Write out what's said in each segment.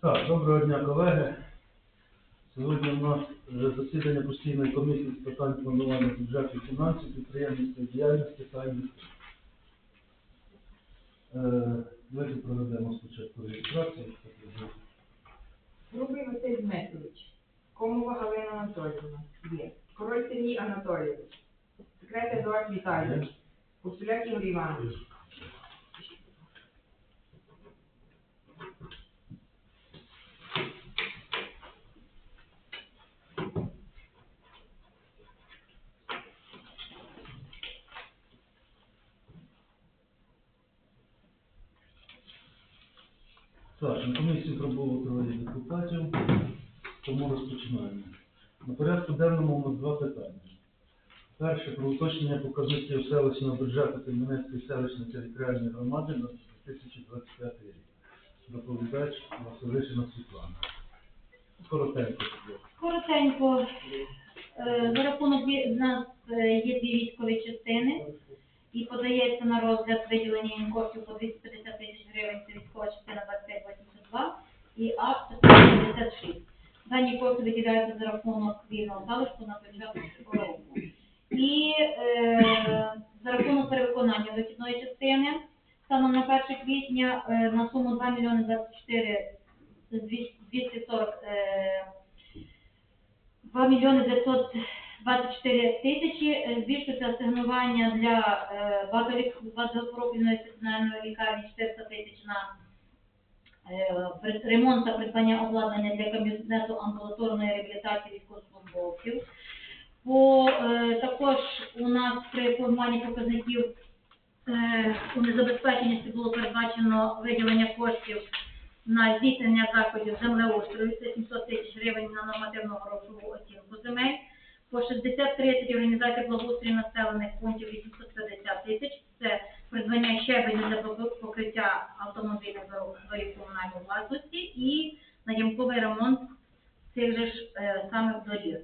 Так, доброго дня, колеги. Сьогодні у нас е, засідання постійної комісії з питань планування бюджету фінансів, підприємницької діяльності та інвестицій. Е, Давайте проведемо спочатку реєстрацію. Грубий Василь Дмитрович, Комова Галина Анатоліївна, є. Король Сергій Анатолійович, секретар Едуард Віталійович, Пустуляк Ігор Іванович. Так, на комісії пробуло троє депутатів, тому розпочинаємо. На порядку денному у нас два питання. Перше про уточнення показників селищного бюджету Кельменецької селищної територіальної громади на 2025 рік. Доповідач Василишина Світлана. Коротенько. Коротенько, е, за рахунок в нас е, є дві військові частини і подається на розгляд виділення їм коштів по 250 тисяч гривень, військова частина 2582 і акт 156. Дані кошти виділяються за рахунок вільного залишку на початку року. І е, за рахунок перевиконання вихідної частини станом на 1 квітня е, на суму 2 мільйони 24 240 е, 2 мільйони 924 тисячі е, збільшується асигнування для е, багатопрофільної стаціонарної лікарні 400 тисяч на ремонт та придбання обладнання для кабінету амбулаторної реабілітації військовослужбовців. По, е, також у нас при формуванні показників е, у незабезпеченості було передбачено виділення коштів на здійснення заходів землеустрою, це 700 тисяч гривень на нормативну грошову оцінку земель. По 60-30 організація благоустрою населених пунктів 850 тисяч. Це придбання щебеню для покриття автомобільних дорог доріг комунальної власності і наямковий ремонт цих же ж е, самих доріг.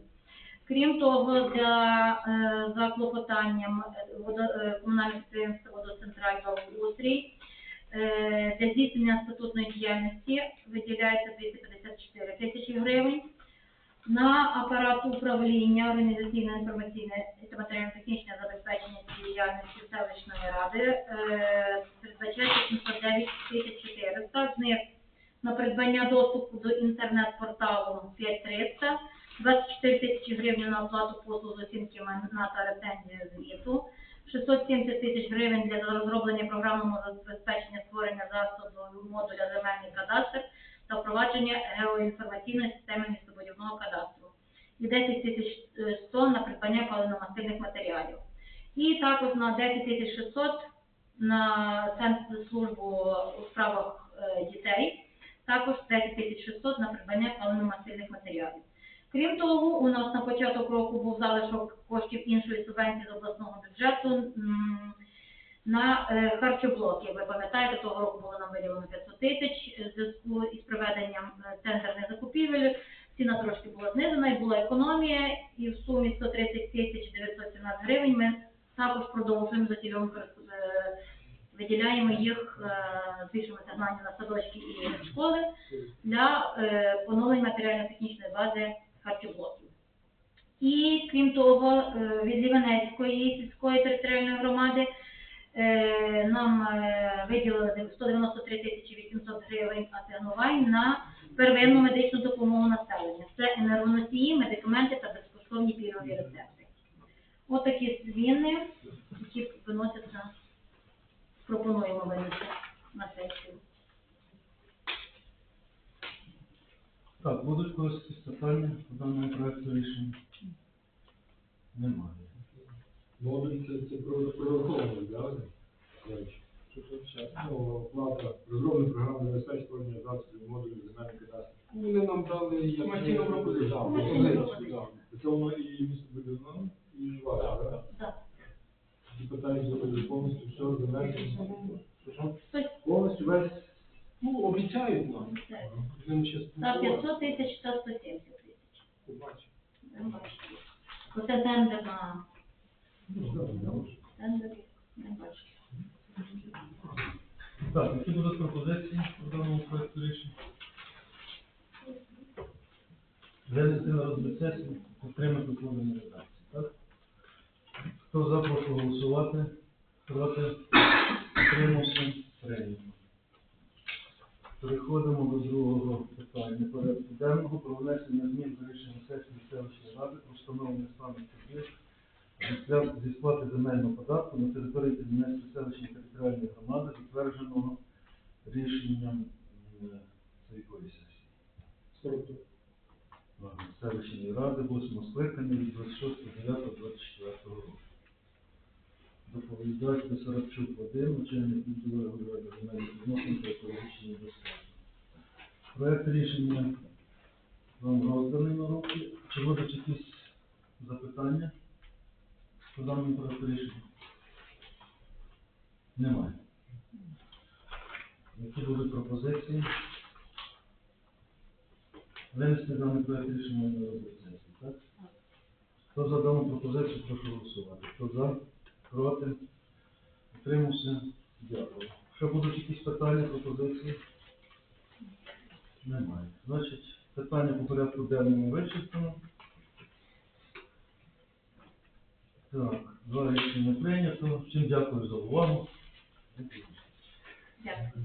Крім того, для е, за клопотанням е, водо, е, комунального підприємства «Водоцентраль» благоустрій Е, Для здійснення статутної діяльності виділяється 254 тисячі гривень. На апарат управління організаційно-інформаційне та матеріально-технічне забезпечення діяльності селищної ради е, передбачається 709 тисяч 400. З них на придбання доступу до інтернет-порталу 5300, 24 тисячі гривень на оплату послуг з оцінки майна та рецензію звіту, 670 тисяч гривень для розроблення програмного забезпечення створення засобу модуля земельний кадастр та впровадження геоінформаційної системи містобудівного кадастру. І 10 тисяч е, 100 на придбання паливно-мастильних матеріалів. І також на 10 тисяч 600 на центр службу у справах е, дітей, також 10 тисяч 600 на придбання паливно-мастильних матеріалів. Крім того, у нас на початок року був залишок коштів іншої субвенції з обласного бюджету на е, харчоблоки. Ви пам'ятаєте, того року було нам виділено 500 тисяч е, в зв'язку із проведенням е, тендерних закупівель. Ціна трошки була знижена і була економія, і в сумі 130 тисяч 917 гривень ми також продовжуємо за е, виділяємо їх, е, збільшуємо сигнання на садочки і школи для е, поновлення матеріально-технічної бази харчоблоків. І крім того, е, від Лівенецької сільської територіальної громади нам виділили 193 тисячі 800 гривень асигнувань на первинну медичну допомогу медикаменти та безкоштовні пільгові рецепти. Отакі зміни, які виносяться, пропонуємо винести на сесію. Так, будуть когось якісь питання по даному проекту рішення? Немає. Модуль це, це про прорахований, да? Плата, розроблена програма забезпечення засобів модулів земельних кадастрів. Вони нам дали як Комерційну пропозицію. Це воно і місто містобудівно, і ваше, так? Так. І питають зробити повністю все земельне. Повністю весь, ну, обіцяють нам. За 500 тисяч та 170 тисяч. побачимо. Оце тендер на знаю, тендер. Не бачу. Так, які будуть пропозиції по даному проекту рішення? Винести на розгляд сесії, підтримати подані редакції, так? Хто за, прошу голосувати. Проти? Підтримався? Прийнято. Переходимо до другого питання порядку денного про внесення змін до рішення сесії селищної ради про встановлення стану цих зі спля- зі сплати земельного податку на території Кремінецької селищної територіальної громади, затвердженого рішенням е, якої сесії? Селищної ради 8 скликання від 26.09.24 року. Доповідач Бесарабчук Вадим, начальник відділу регулювання земельних відносин та екологічної безпеки. Проект рішення вам розданий на руки. Чи будуть якісь запитання по даному проекту рішення? Немає. Які будуть пропозиції? Винести даний проект рішення на розгляд сесії, так? Хто за дану пропозицію, прошу голосувати. Хто за, проти, утримався, дякую. Ще будуть якісь питання, пропозиції? Немає. Значить, питання по порядку денному вичерпано. Так, два рішення прийнято. Всім дякую за увагу. Дякую.